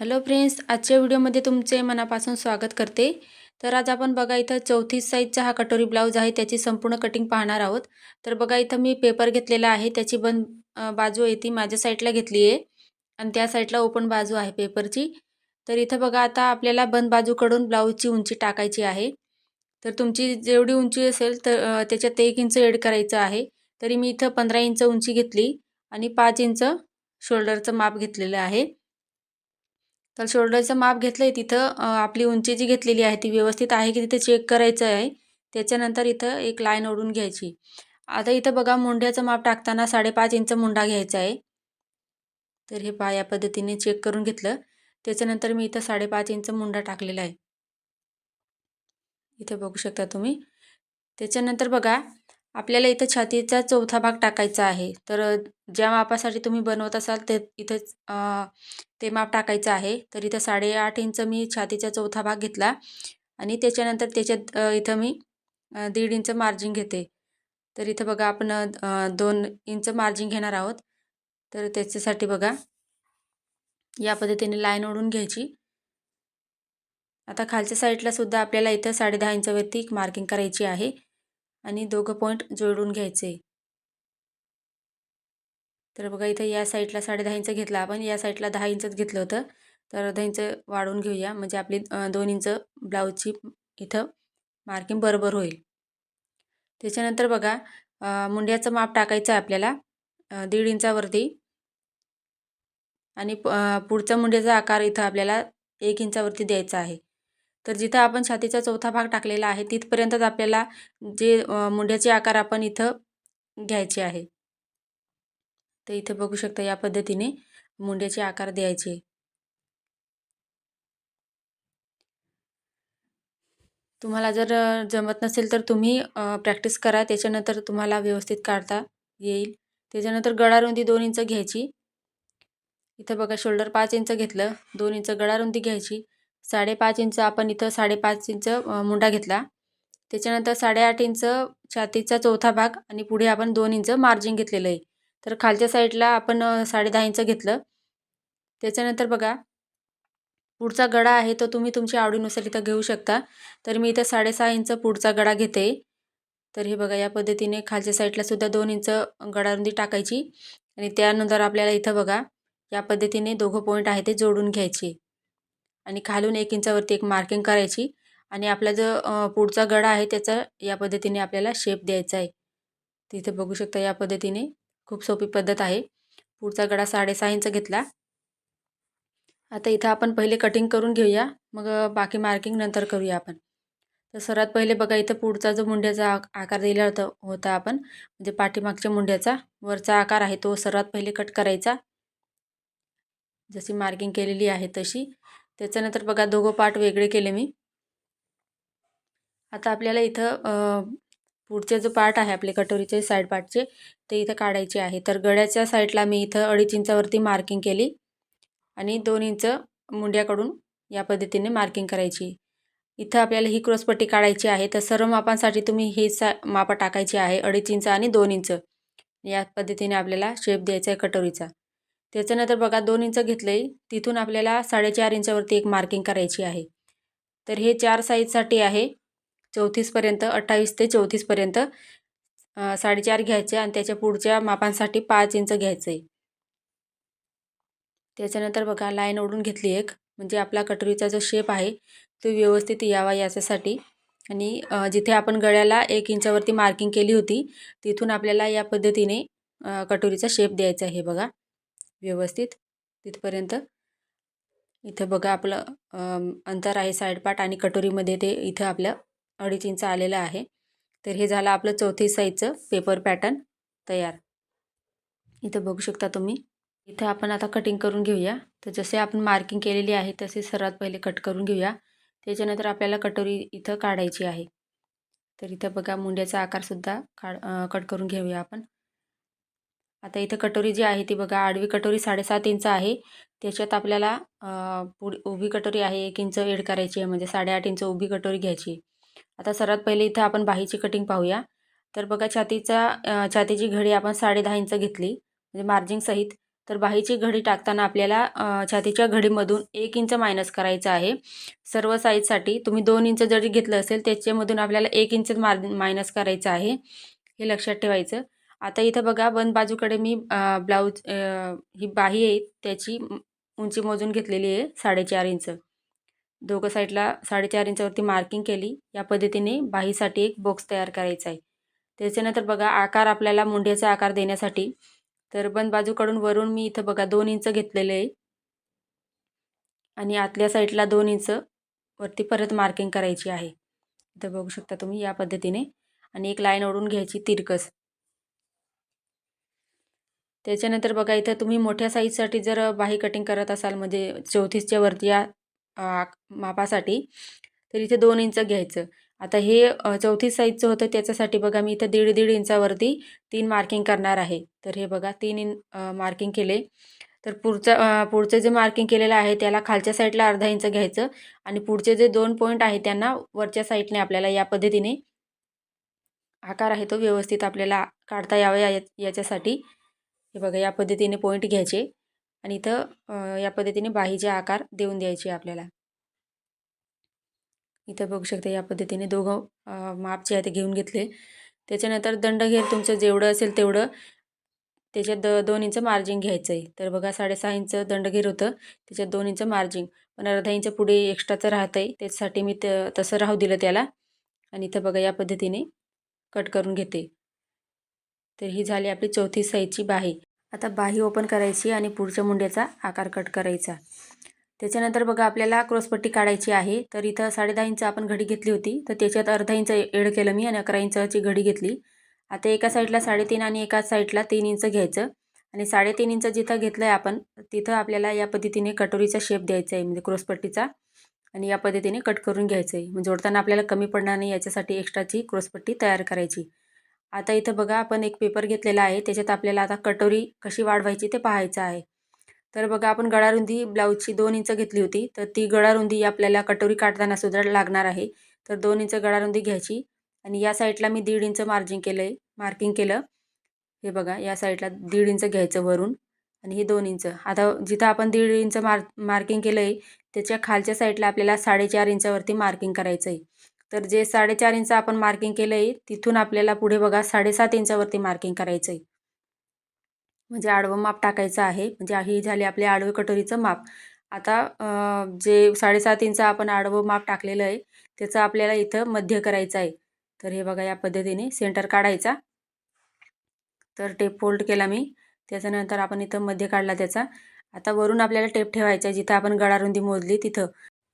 Hello friends आजच्या व्हिडिओमध्ये तुमचे मनापासून स्वागत करते. तर आज आपण बघा इथं चौतीस साईजचा हा कटोरी ब्लाऊज आहे त्याची संपूर्ण कटिंग पाहणार आहोत. तर बघा इथं मी पेपर घेतलेला आहे त्याची बंद बाजू आहे ती माझ्या साईडला घेतली आहे. आणि त्या साईडला ओपन बाजू आहे पेपरची तर इथं बघा आता आपल्याला बंद बाजूकडून ब्लाऊजची उंची टाकायची आहे. तर तुमची जेवढी उंची असेल तर त्याच्यात एक इंच एड करायचं आहे. तरी मी इथं पंधरा इंच उंची घेतली आणि पाच इंच शोल्डरचं माप घेतलेलं आहे. तर शोल्डरचं माप घेतलं आहे तिथं आपली उंची जी घेतलेली आहे ती व्यवस्थित आहे की तिथे चेक करायचं आहे. त्याच्यानंतर इथं एक लाईन ओढून घ्यायची. आता इथं बघा मुंड्याचं माप टाकताना साडेपाच इंच मुंडा घ्यायचा आहे. तर हे पहा या पद्धतीने चेक करून घेतलं. त्याच्यानंतर मी इथं साडेपाच इंच मुंडा टाकलेला आहे. इथे बघू शकता तुम्ही. त्याच्यानंतर बघा आपल्याला इथं छातीचा चौथा भाग टाकायचा आहे. तर ज्या मापासाठी तुम्ही बनवत असाल ते इथंच ते माप टाकायचं आहे. तर इथं साडेआठ इंच मी छातीचा चौथा भाग घेतला आणि त्याच्यानंतर त्याच्यात इथं मी दीड इंच मार्जिन घेते. तर इथं बघा आपण दोन इंच मार्जिन घेणार आहोत. तर त्याच्यासाठी बघा या पद्धतीने लाईन ओढून घ्यायची. आता खालच्या साईडला सुद्धा आपल्याला इथं साडे दहा इंचावरती मार्किंग करायची आहे. आणि दोघं पॉईंट जोडून घ्यायचे. तर बघा इथं या साईडला साडे दहा इंच घेतला आपण. या साईडला दहा इंचच घेतलं होतं. तर अर्धा इंच वाढवून घेऊया. म्हणजे आपली दोन इंच ब्लाऊजची इथं मार्किंग बरोबर होईल. त्याच्यानंतर बघा मुंड्याचं माप टाकायचं आहे आपल्याला. दीड इंचावरती. आणि पुढचा मुंड्याचा आकार इथं आपल्याला एक इंचावरती द्यायचा आहे. तर जिथं आपण छातीचा चौथा भाग टाकलेला आहे तिथपर्यंतच आपल्याला जे मुंड्याचे आकार आपण इथं घ्यायचे आहे. तर इथे बघू शकता या पद्धतीने मुंड्याचे आकार द्यायचे. तुम्हाला जर जमत नसेल तर तुम्ही प्रॅक्टिस करा त्याच्यानंतर तुम्हाला व्यवस्थित काढता येईल. त्याच्यानंतर गळारुंदी दोन इंच घ्यायची. इथं बघा शोल्डर पाच इंच घेतलं दोन इंच गळारुंदी घ्यायची. साडेपाच इंच आपण इथं साडेपाच इंच मुंडा घेतला. त्याच्यानंतर साडेआठ इंच छातीचा चौथा भाग आणि पुढे आपण दोन इंच मार्जिन घेतलेलं आहे. तर खालच्या साईडला आपण साडेदहा इंच घेतलं. त्याच्यानंतर बघा पुढचा गडा आहे तो तुम्ही तुमच्या आवडीनुसार इथं घेऊ शकता. तर मी इथं साडेसहा इंच पुढचा गडा घेते. तर हे बघा या पद्धतीने खालच्या साईडला सुद्धा दोन इंच गडारुंदी टाकायची. आणि त्यानंतर आपल्याला इथं बघा या पद्धतीने दोघं पॉईंट आहे ते जोडून घ्यायचे. आणि खालून एक इंचावरती एक मार्किंग करायची आणि आपला जो पुढचा गडा आहे त्याचा या पद्धतीने आपल्याला शेप द्यायचा आहे. तिथे बघू शकता या पद्धतीने खूप सोपी पद्धत आहे. पुढचा गडा साडेसहा इंच घेतला. आता इथं आपण पहिले कटिंग करून घेऊया. मग बाकी मार्किंग नंतर करूया आपण. तर सर्वात पहिले बघा इथं पुढचा जो मुंड्याचा आकार दिला होता होता आपण म्हणजे पाठीमागच्या मुंड्याचा वरचा आकार आहे तो सर्वात पहिले कट करायचा. जशी मार्किंग केलेली आहे तशी. त्याच्यानंतर बघा दोघं पार्ट वेगळे केले मी. आता आपल्याला इथं पुढचे जो पार्ट आहे आपले कटोरीचे साईड पार्टचे ते इथं काढायचे आहे. तर गळ्याच्या साईडला मी इथं अडीच इंचावरती मार्किंग केली आणि दोन इंच मुंड्याकडून या पद्धतीने मार्किंग करायची. इथं आपल्याला ही क्रॉसपट्टी काढायची आहे. तर सर्व मापांसाठी तुम्ही ही सा मापा टाकायची आहे. अडीच इंच आणि दोन इंच. या पद्धतीने आपल्याला शेप द्यायचा आहे कटोरीचा. त्याच्यानंतर बघा दोन इंच घेतलं आहे तिथून आपल्याला साडेचार इंचावरती एक मार्किंग करायची आहे. तर हे चार साईजसाठी आहे. चौतीसपर्यंत अठ्ठावीस ते चौतीसपर्यंत साडेचार घ्यायचे आणि त्याच्या पुढच्या मापांसाठी पाच इंच घ्यायचं. आहे त्याच्यानंतर बघा लाईन ओढून घेतली एक. म्हणजे आपला कटोरीचा जो शेप आहे तो व्यवस्थित यावा याच्यासाठी. आणि जिथे आपण गळ्याला एक इंचावरती मार्किंग केली होती तिथून आपल्याला या पद्धतीने कटोरीचा शेप द्यायचा आहे बघा. व्यवस्थित तिथपर्यंत. इथं बघा आपलं अंतर आहे साईडपाट आणि कटोरीमध्ये ते इथं आपलं अडीच इंच आलेलं आहे. तर हे झालं आपलं चौथी साईजचं पेपर पॅटर्न तयार. इथं बघू शकता तुम्ही. इथं आपण आता कटिंग करून घेऊया. तर जसे आपण मार्किंग केलेली आहे तसे सर्वात पहिले कट करून घेऊया. त्याच्यानंतर आपल्याला कटोरी इथं काढायची आहे. तर इथं बघा मुंड्याचा आकारसुद्धा काढ कट करून घेऊया आपण. आता इथं कटोरी जी आहे ती बघा आडवी कटोरी साडेसात इंच आहे. त्याच्यात आपल्याला पुढ उभी कटोरी आहे एक इंच एड करायची आहे म्हणजे साडेआठ इंच उभी कटोरी घ्यायची. आता सर्वात पहिले इथं आपण बाहीची कटिंग पाहूया. तर बघा छातीचा छातीची घडी आपण साडे दहा इंच घेतली म्हणजे मार्जिंग सहित. तर बाहीची घडी टाकताना आपल्याला छातीच्या घडीमधून एक इंच मायनस करायचं आहे. सर्व साईजसाठी तुम्ही दोन इंच जरी घेतलं असेल त्याच्यामधून आपल्याला एक इंच मार मायनस करायचं आहे. हे लक्षात ठेवायचं. आता इथं बघा बंद बाजूकडे मी ब्लाऊज ही बाही आहे त्याची उंची मोजून घेतलेली आहे साडेचार इंच. दोघं साईडला साडेचार इंचावरती मार्किंग केली. या पद्धतीने बाहीसाठी एक बॉक्स तयार करायचा आहे. त्याच्यानंतर बघा आकार आपल्याला मुंड्याचा आकार देण्यासाठी. तर बंद बाजूकडून वरून मी इथं बघा दोन इंच घेतलेले आहे. आणि आतल्या साईडला दोन इंच वरती परत मार्किंग करायची आहे. इथं बघू शकता तुम्ही या पद्धतीने. आणि एक लाईन ओढून घ्यायची तिरकस. त्याच्यानंतर बघा इथं तुम्ही मोठ्या साईजसाठी जर बाही कटिंग करत असाल म्हणजे चौतीसच्या वरती या मापासाठी तर इथे दोन इंच घ्यायचं. आता हे अ, चौतीस साईजचं होतं त्याच्यासाठी बघा मी इथं दीड दीड इंचावरती तीन मार्किंग करणार आहे. तर हे बघा तीन इन मार्किंग केले. तर पुढचं पुढचं जे मार्किंग केलेलं आहे त्याला खालच्या साईडला अर्धा इंच घ्यायचं आणि पुढचे जे दोन पॉईंट आहे त्यांना वरच्या साईडने आपल्याला या पद्धतीने आकार आहे तो व्यवस्थित आपल्याला काढता यावा या याच्यासाठी. हे बघा या पद्धतीने पॉईंट घ्यायचे आणि इथं या पद्धतीने बाहीचे आकार देऊन द्यायचे आपल्याला. इथं बघू शकता या पद्धतीने दोघं माप जे आहे ते घेऊन घेतले. त्याच्यानंतर दंडघेर तुमचं जेवढं असेल तेवढं त्याच्यात द दोन इंच मार्जिन घ्यायचं आहे तर बघा साडेसहा इंच दंडघेर होतं त्याच्यात दोन इंच मार्जिन पण अर्धा इंच पुढे एक्स्ट्राचं राहतं आहे त्याच्यासाठी मी त तसं राहू दिलं त्याला. आणि इथं बघा या पद्धतीने कट करून घेते. तर ही झाली आपली चौथी साईजची बाही. आता बाही ओपन करायची आणि पुढच्या मुंड्याचा आकार कट करायचा. त्याच्यानंतर बघा आपल्याला क्रॉसपट्टी काढायची आहे. तर इथं साडेदहा इंच आपण घडी घेतली होती. तर त्याच्यात अर्धा इंच एड केलं मी आणि अकरा इंचाची घडी घेतली. आता एका साईडला साडेतीन आणि एका साईडला तीन इंच घ्यायचं. आणि साडेतीन इंच जिथं घेतलं आहे आपण तिथं आपल्याला या पद्धतीने कटोरीचा शेप द्यायचा आहे. म्हणजे क्रॉसपट्टीचा. आणि या पद्धतीने कट करून घ्यायचं आहे. म्हणजे जोडताना आपल्याला कमी पडणार नाही. याच्यासाठी एक्स्ट्राची क्रॉसपट्टी तयार करायची. आता इथं बघा आपण एक पेपर घेतलेला आहे. त्याच्यात आपल्याला आता कटोरी कशी वाढवायची ते पाहायचं आहे. तर बघा आपण गळारुंदी ब्लाऊजची दोन इंच घेतली होती. तर ती गळारुंदी आपल्याला कटोरी काढताना सुद्धा लागणार आहे. तर दोन इंच गळारुंदी घ्यायची आणि या साईडला मी दीड इंच मार्जिंग केलं आहे मार्किंग केलं. हे बघा या साईडला दीड इंच घ्यायचं वरून आणि हे दोन इंच. आता जिथं आपण दीड इंच मार मार्किंग केलं आहे त्याच्या खालच्या साईडला आपल्याला साडेचार इंचावरती मार्किंग करायचं आहे तर जे साडेचार इंच आपण मार्किंग केलं आहे तिथून आपल्याला पुढे बघा साडेसात इंचावरती मार्किंग करायचं आहे म्हणजे आडवं माप टाकायचं आहे. म्हणजे ही झाली आपल्या आडवं कटोरीचं माप. आता जे साडेसात इंच आपण आडवं माप टाकलेलं आहे त्याचं आपल्याला इथं मध्य करायचं आहे. तर हे बघा या पद्धतीने सेंटर काढायचा. तर टेप फोल्ड केला मी. त्याच्यानंतर आपण इथं मध्य काढला त्याचा. आता वरून आपल्याला टेप ठेवायचा आहे. जिथं आपण गळारुंदी मोजली तिथं.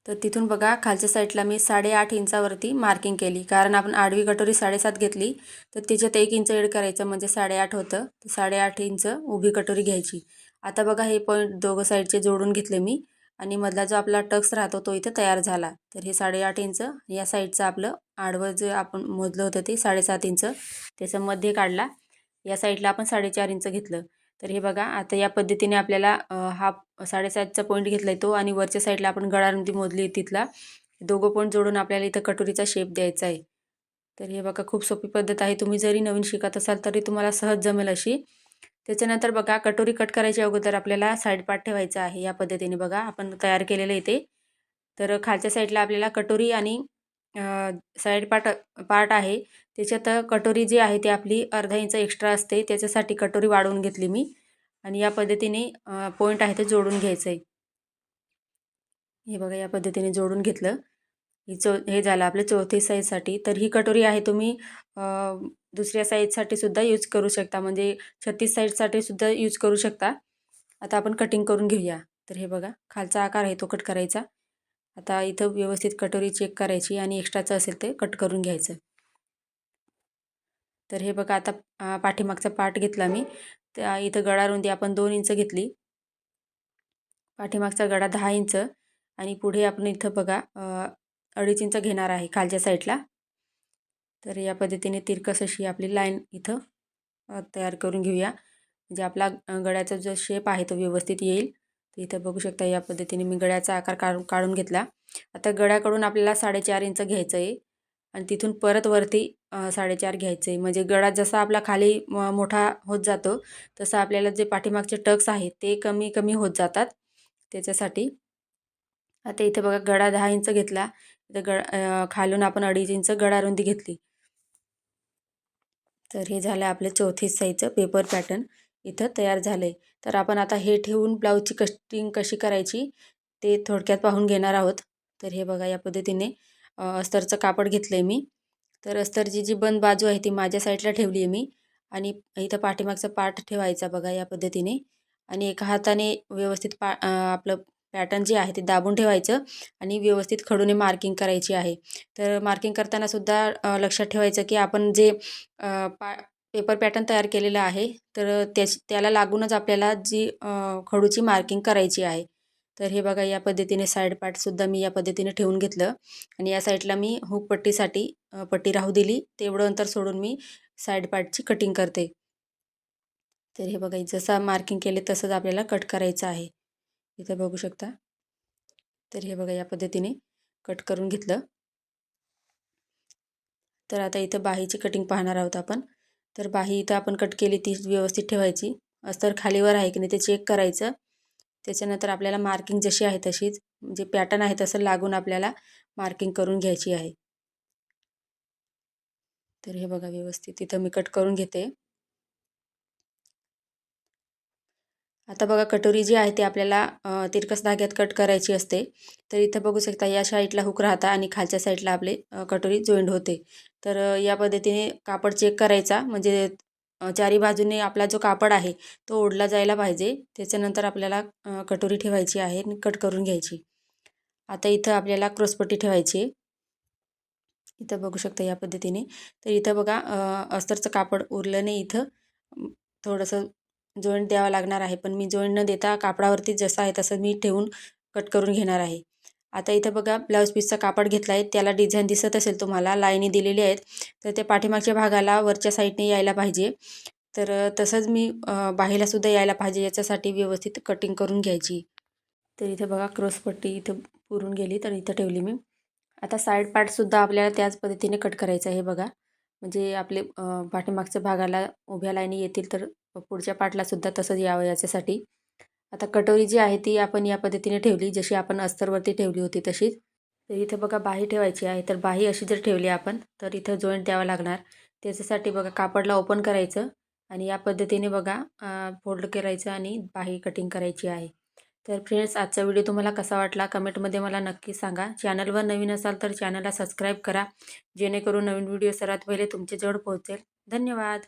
तर तिथून बघा खालच्या साईडला मी साडेआठ इंचावरती मार्किंग केली. कारण आपण आडवी कटोरी साडेसात घेतली तर त्याच्यात एक इंच एड करायचं म्हणजे साडेआठ होतं. तर साडेआठ इंच उभी कटोरी घ्यायची. आता बघा हे पॉईंट दोघं साईडचे जोडून घेतले मी. आणि मधला जो आपला टक्स राहतो तो इथं तयार झाला. तर हे साडेआठ इंच या साईडचं आपलं आडवं जे आपण मोजलं होतं ते साडेसात इंच त्याचं मध्ये काढला. या साईडला आपण साडेचार इंच घेतलं. तर हे बघा आता या पद्धतीने आपल्याला हा साडेसातचा पॉईंट घेतला आहे तो आणि वरच्या साईडला आपण गळारुंदी मोजली तिथला. दोघं पॉईंट जोडून आपल्याला इथं कटोरीचा शेप द्यायचा आहे. तर हे बघा खूप सोपी पद्धत आहे. तुम्ही जरी नवीन शिकत असाल तरी तुम्हाला सहज जमेल अशी. त्याच्यानंतर बघा कटोरी कट करायच्या अगोदर आपल्याला साईड पार्ट ठेवायचा आहे या पद्धतीने बघा. आपण तयार केलेलं इथे तर खालच्या साईडला आपल्याला कटोरी आणि साईड पार्ट पार्ट आहे. त्याच्यात कटोरी जी आहे ती आपली अर्धा इंच एक्स्ट्रा असते. त्याच्यासाठी कटोरी वाढवून घेतली मी. आणि या पद्धतीने पॉईंट आहे ते जोडून घ्यायचं आहे हे बघा या पद्धतीने जोडून घेतलं. ही चौ हे झालं आपल्या चौथी साईजसाठी तर ही कटोरी आहे तुम्ही दुसऱ्या साईजसाठी सुद्धा यूज करू शकता. म्हणजे छत्तीस साईजसाठी सुद्धा यूज करू शकता. आता आपण कटिंग करून घेऊया. तर हे बघा खालचा आकार आहे तो कट करायचा. आता इथं व्यवस्थित कटोरी चेक करायची आणि एक्स्ट्राचं असेल ते कट करून घ्यायचं. तर हे बघा आता पाठीमागचा पार्ट घेतला मी. त्या इथं गळारुंदी आपण दोन इंच घेतली. पाठीमागचा गळा दहा इंच आणि पुढे आपण इथं बघा अडीच इंच घेणार आहे खालच्या साईडला. तर या पद्धतीने तिरकस अशी आपली लाईन इथं तयार करून घेऊया. म्हणजे आपला गळ्याचा जो शेप आहे तो व्यवस्थित येईल. तर इथं बघू शकता या पद्धतीने मी गळ्याचा आकार काढून काढून घेतला. आता गळ्याकडून आपल्याला साडेचार इंच घ्यायचं आहे. आणि तिथून परत वरती साडेचार घ्यायचं. आहे म्हणजे गळा जसा आपला खाली मोठा होत जातो तसं आपल्याला जे पाठीमागचे टक्स आहेत ते कमी कमी होत जातात त्याच्यासाठी. आता इथे बघा गळा दहा इंच घेतला. इथं गळा खालून आपण अडीच इंच गळा रुंदी घेतली. तर हे झालं आपलं चौथी साईजचं पेपर पॅटर्न इथं तयार झालं आहे तर आपण आता हे ठेवून ब्लाऊजची कस्टिंग कशी करायची ते थोडक्यात पाहून घेणार आहोत. तर हे बघा या पद्धतीने अस्तरचं कापड घेतलं आहे मी. तर अस्तरची जी बंद बाजू आहे ती माझ्या साईडला ठेवली आहे मी आणि इथं पाठीमागचा पाठ ठेवायचा बघा या पद्धतीने. आणि एका हाताने व्यवस्थित पा आपलं पॅटर्न जे आहे ते दाबून ठेवायचं आणि व्यवस्थित खडूने मार्किंग करायची आहे. तर मार्किंग करताना सुद्धा लक्षात ठेवायचं की आपण जे पा पेपर पॅटर्न तयार केलेलं आहे तर त्याच त्याला लागूनच आपल्याला जी खडूची मार्किंग करायची आहे. तर हे बघा या पद्धतीने साईड पार्टसुद्धा मी या पद्धतीने ठेवून घेतलं. आणि या साईडला मी हुक पट्टीसाठी पट्टी राहू दिली. तेवढं अंतर सोडून मी साईड पार्टची कटिंग करते. तर हे बघा जसं मार्किंग केले तसंच आपल्याला कट करायचं आहे. इथं बघू शकता. तर हे बघा या पद्धतीने कट करून घेतलं. तर आता इथं बाहीची कटिंग पाहणार आहोत आपण. तर बाही इथं आपण कट केली ती व्यवस्थित ठेवायची. अस्तर खालीवर आहे की नाही ते चेक करायचं. त्याच्यानंतर आपल्याला मार्किंग जशी आहे तशीच म्हणजे पॅटर्न आहे तसं लागून आपल्याला मार्किंग करून घ्यायची आहे. तर हे बघा व्यवस्थित तिथं मी कट करून घेते. आता बघा कटोरी जी आहे ती आपल्याला तिरकस धाग्यात कट करायची असते. तर इथं बघू शकता या साईडला हुक राहता आणि खालच्या साईडला आपले कटोरी जॉईंट होते. तर या पद्धतीने कापड चेक करायचा म्हणजे चारी बाजूने आपला जो कापड आहे तो ओढला जायला पाहिजे. त्याच्यानंतर आपल्याला कटोरी ठेवायची आहे आणि कट करून घ्यायची. आता इथं आपल्याला क्रॉसपट्टी ठेवायची आहे. इथं बघू शकता या पद्धतीने. तर इथं बघा अस्तरचं कापड उरलं नाही इथं थोडंसं जॉईंट द्यावा लागणार आहे. पण मी जॉईंट न देता कापडावरती जसं आहे तसं मी ठेवून कट करून घेणार आहे. आता इथं बघा ब्लाऊज पीसचा कापड घेतला आहे त्याला डिझाईन दिसत असेल तुम्हाला लाईनी दिलेली आहेत. तर ते पाठीमागच्या भागाला वरच्या साईडने यायला पाहिजे. तर तसंच मी बाहेलासुद्धा यायला पाहिजे. याच्यासाठी व्यवस्थित कटिंग करून घ्यायची. तर इथं बघा क्रॉसपट्टी इथं पुरून गेली तर इथं ठेवली मी. आता साईड पार्टसुद्धा आपल्याला त्याच पद्धतीने कट करायचं आहे बघा. म्हणजे आपले पाठीमागच्या भागाला उभ्या लाईनी येतील तर पुढच्या पार्टलासुद्धा तसंच यावं याच्यासाठी. आता कटोरी जी आहे ती आपण या पद्धतीने ठेवली जशी आपण अस्तरवरती ठेवली होती तशीच. तर इथं बघा बाही ठेवायची आहे. तर बाही अशी जर ठेवली आपण तर इथं जॉईंट द्यावा लागणार. त्याच्यासाठी बघा कापडला ओपन करायचं आणि या पद्धतीने बघा फोल्ड करायचं आणि बाही कटिंग करायची आहे. तर फ्रेंड्स आजचा व्हिडिओ तुम्हाला कसा वाटला? कमेंटमध्ये मला नक्की सांगा. चॅनलवर नवीन असाल तर चॅनलला सबस्क्राईब करा. जेणेकरून नवीन व्हिडिओ सर्वात पहिले तुमच्याजवळ पोहोचेल. धन्यवाद!